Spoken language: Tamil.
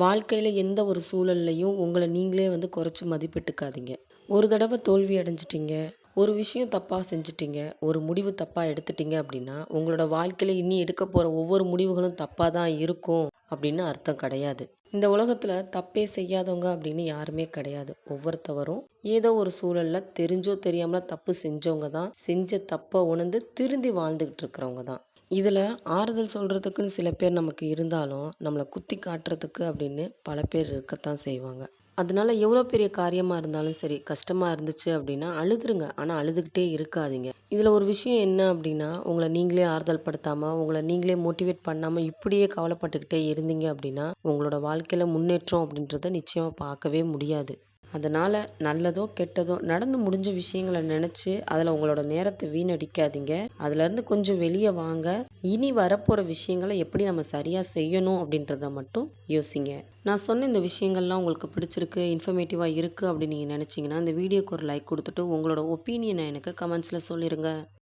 வாழ்க்கையில் எந்த ஒரு சூழல்லையும் உங்களை நீங்களே வந்து குறைச்சி மதிப்பிட்டுக்காதீங்க. ஒரு தடவை தோல்வி அடைஞ்சிட்டிங்க ஒரு விஷயம் தப்பாக செஞ்சிட்டிங்க ஒரு முடிவு தப்பாக எடுத்துட்டிங்க அப்படின்னா உங்களோட வாழ்க்கையில் இனி எடுக்க போகிற ஒவ்வொரு முடிவுகளும் தப்பாக தான் இருக்கும் அப்படின்னு அர்த்தம் கிடையாது. இந்த உலகத்தில் தப்பே செய்யாதவங்க அப்படின்னு யாருமே கிடையாது. ஒவ்வொருத்தவரும் ஏதோ ஒரு சூழலில் தெரிஞ்சோ தெரியாமல் தப்பு செஞ்சவங்க தான். செஞ்ச தப்பை உணர்ந்து திருந்தி வாழ்ந்துக்கிட்டு இருக்கிறவங்க தான். இதில் ஆறுதல் சொல்கிறதுக்குன்னு சில பேர் நமக்கு இருந்தாலும் நம்மளை குத்தி காட்டுறதுக்கு அப்படின்னு பல பேர் இருக்கத்தான் செய்வாங்க. அதனால எவ்வளோ பெரிய காரியமாக இருந்தாலும் சரி கஷ்டமாக இருந்துச்சு அப்படின்னா அழுதுருங்க. ஆனால் அழுதுகிட்டே இருக்காதீங்க. இதில் ஒரு விஷயம் என்ன அப்படின்னா உங்களை நீங்களே ஆறுதல் படுத்தாமல் உங்களை நீங்களே மோட்டிவேட் பண்ணாமல் இப்படியே கவலைப்பட்டுக்கிட்டே இருந்தீங்க அப்படின்னா உங்களோட வாழ்க்கையில் முன்னேற்றம் அப்படின்றத நிச்சயமாக பார்க்கவே முடியாது. அதனால் நல்லதோ கெட்டதோ நடந்து முடிஞ்ச விஷயங்களை நினச்சி அதில் உங்களோட நேரத்தை வீணடிக்காதீங்க. அதுலேருந்து கொஞ்சம் வெளியே வாங்க. இனி வரப்போகிற விஷயங்களை எப்படி நம்ம சரியாக செய்யணும் அப்படின்றத மட்டும் யோசிங்க. நான் சொன்ன இந்த விஷயங்கள்லாம் உங்களுக்கு பிடிச்சிருக்கு இன்ஃபர்மேட்டிவாக இருக்குது அப்படின்னு நீங்கள் நினச்சிங்கன்னா இந்த வீடியோக்கு ஒரு லைக் கொடுத்துட்டு உங்களோட ஒப்பீனியனை எனக்கு கமெண்ட்ஸில் சொல்லிடுங்க